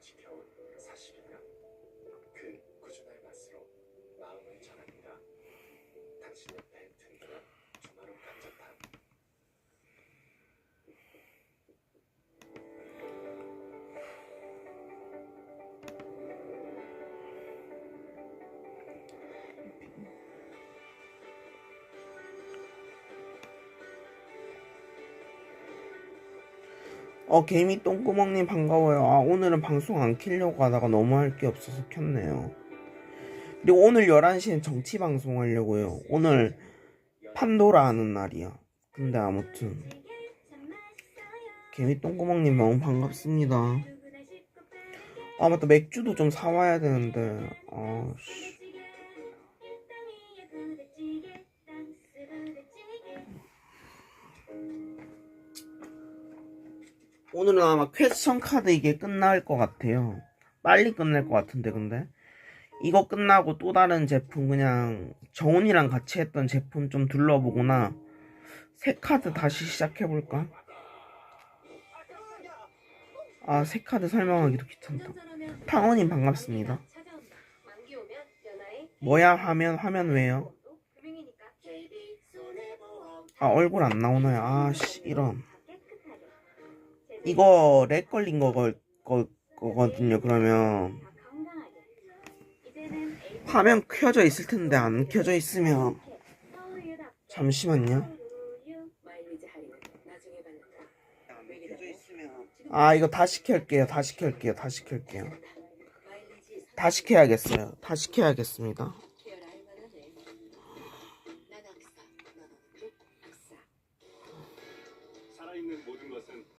几条？ 어, 개미 똥구멍님 반가워요. 아, 오늘은 방송 안 키려고 하다가 너무 할 게 없어서 켰네요. 그리고 오늘 11시엔 정치 방송 하려고요. 오늘 판도라 하는 날이야. 근데 아무튼. 개미 똥구멍님 너무 반갑습니다. 아, 맞다. 맥주도 좀 사와야 되는데. 아, 씨. 오늘은 아마 퀘스천 카드 이게 끝날 것 같아요. 빨리 끝날 것 같은데, 근데. 이거 끝나고 또 다른 제품, 그냥, 정훈이랑 같이 했던 제품 좀 둘러보거나, 새 카드 다시 시작해볼까? 아, 새 카드 설명하기도 귀찮다. 팡원님 반갑습니다. 뭐야, 화면, 화면 왜요? 아, 얼굴 안 나오나요? 아, 씨, 이런. 이거 렉 걸린 거, 거, 거, 거거든요. 그러면 화면 켜져 있을 텐데 안 켜져 있으면 잠시만요. 아 이거 다시 켤게요. 다시 켤게요. 다시 켤게요. 다시 켜야겠어요. 다시 켜야겠습니다.